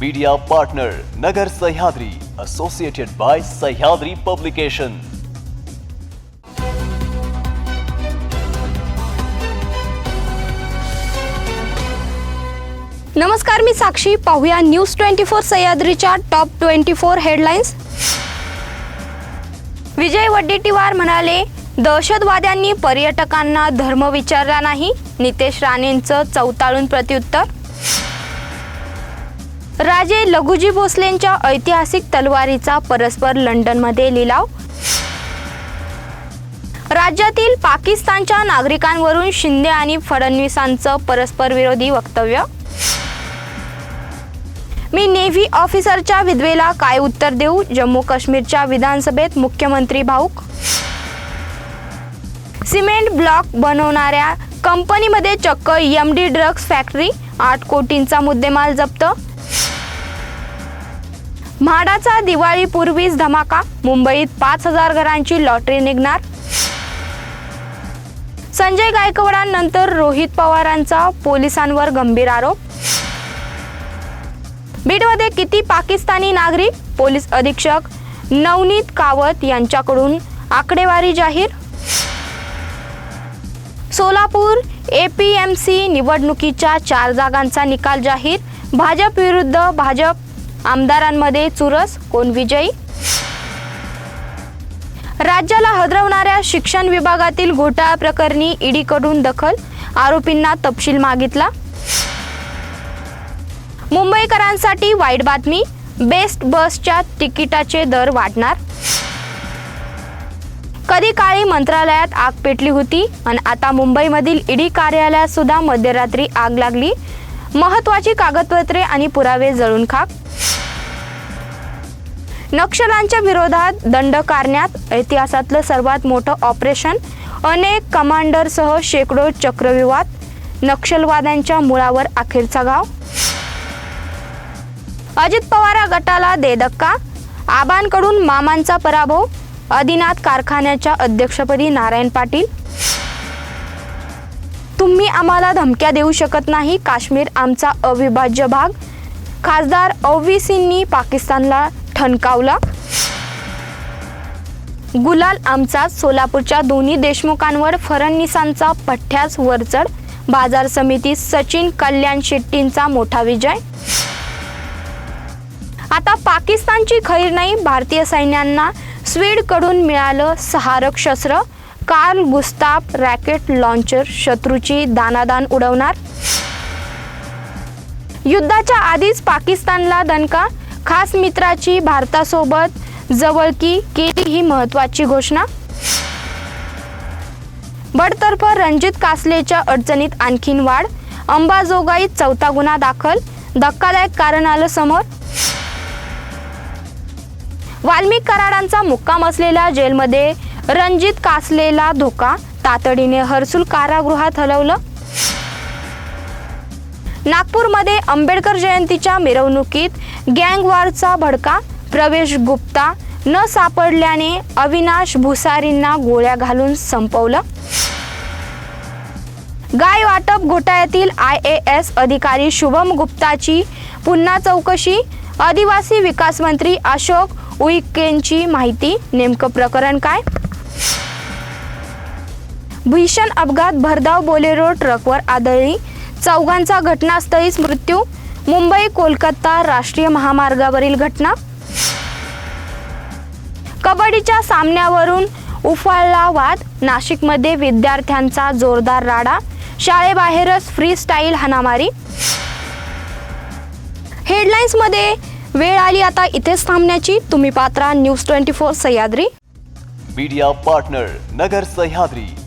Media partner Nagar Sahyadri associated by Sahyadri publication नमस्कार मी साक्षी. पाहूया न्यूज ट्वेंटी फोर सह्याद्रीच्या top twenty four headlines Vijay Wadettiwar म्हणाले दहशतवाद्यांनी पर्यटकांना धर्म विचारला नाही. नितेश राणेंचं चौताळून प्रत्युत्तर. राजे लघुजी भोसलेंच्या ऐतिहासिक तलवारीचा परस्पर लंडनमध्ये लिलाव. राज्यातील पाकिस्तानच्या नागरिकांवरून शिंदे आणि फडणवीसांचं परस्पर विरोधी वक्तव्य. मी नेव्ही ऑफिसरच्या विधवेला काय उत्तर देऊ? जम्मू काश्मीरच्या विधानसभेत मुख्यमंत्री भाऊक. सिमेंट ब्लॉक बनवणाऱ्या कंपनीमध्ये चक्क एम डी ड्रग्ज फॅक्टरी आठ कोटींचा मुद्देमाल जप्त. म्हाडाचा दिवाळीपूर्वीच धमाका. मुंबईत पाच हजार घरांची लॉटरी निघणार. संजय गायकवाडांनंतर रोहित पवारांचा पोलिसांवर गंभीर आरोप. बीडमध्ये किती पाकिस्तानी नागरिक? पोलीस अधीक्षक नवनीत कावत यांच्याकडून आकडेवारी जाहीर. सोलापूर एपीएमसी निवडणुकीच्या चार जागांचा निकाल जाहीर. भाजप विरुद्ध भाजप आमदारांमध्ये चुरस कोण विजयी? राज्याला हदरवणाऱ्या शिक्षण विभागातील घोटाळा प्रकरणी ईडीकडून दखल आरोपींना तपशील मागितला. मुंबईकरांसाठी वाईट बातमी बेस्ट बसच्या तिकिटाचे दर वाढणार. कधी काळी मंत्रालयात आग पेटली होती आणि आता मुंबईमधील ईडी कार्यालयात सुद्धा मध्यरात्री आग लागली. महत्वाची कागदपत्रे आणि पुरावे जळून खाक. नक्षलांच्या विरोधात दंड कारण्यात इतिहासातलं सर्वात मोठं ऑपरेशन अनेक कमांडरसह शेकडो चक्रव्यूहात नक्षलवाद्यांच्या मुळावर अखेरचा गाव अजित पवार गटाला देधक्का आबांकडून मामांचा पराभव आदिनाथ कारखान्याच्या अध्यक्षपदी नारायण पाटील तुम्ही आम्हाला धमक्या देऊ शकत नाही. काश्मीर आमचा अविभाज्य भाग. खासदार ओवीसींनी पाकिस्तानला ठणकावला. गुलाल आमचा सोलापूरच्या दोन्ही देशमुखांवर फडणवीसांचा पठ्ठ्यास वरचढ बाजार समिती सचिन कल्याण शेट्टींचा मोठा विजय. आता पाकिस्तानची खैर नाही भारतीय सैन्यांना स्वीडकडून मिळालं सहारक शस्त्र. कार्ल गुस्ताप रॅकेट लॉन्चर शत्रूची दानादान उडवणार? युद्धाच्या आधीच पाकिस्तानला दणका खास मित्राची भारतासोबत जवळकी केली ही महत्वाची घोषणा? बडतर्फ रणजित कासलेच्या अडचणीत आणखीन वाढ अंबाजोगाईत चौथा गुन्हा दाखल धक्कादायक कारण आलं समोर? वाल्मिक कराडांचा मुक्काम असलेल्या जेलमध्ये रणजित कासलेला धोका तातडीने हर्सुल कारागृहात हलवलं. नागपूरमध्ये आंबेडकर जयंतीच्या मिरवणुकीत गँगवारचा भडका प्रवेश गुप्ता न सापडल्याने अविनाश भुसारींना गोळ्या घालून संपवलं. गाय वाटप घोटाळ्यातील आय ए एस अधिकारी शुभम गुप्ताची पुन्हा चौकशी आदिवासी विकास मंत्री अशोक उईकेंची माहिती नेमकं प्रकरण काय? भीषण अपघात भरधाव बोलेरो ट्रकवर आदळली चौघांचा घटनास्थळीच मृत्यू मुंबई कोलकाता राष्ट्रीय महामार्गावरील घटना. कबड्डीच्या सामन्यावरून उफाळला वाद नाशिकमध्ये विद्यार्थ्यांचा जोरदार राडा शाळेबाहेरच फ्री स्टाईल हाणामारी. हेडलाईन्समध्ये वेळ आली आता इथेच थांबण्याची. तुम्ही Patra news twenty four Sahyadri. Media partner Nagar Sahyadri.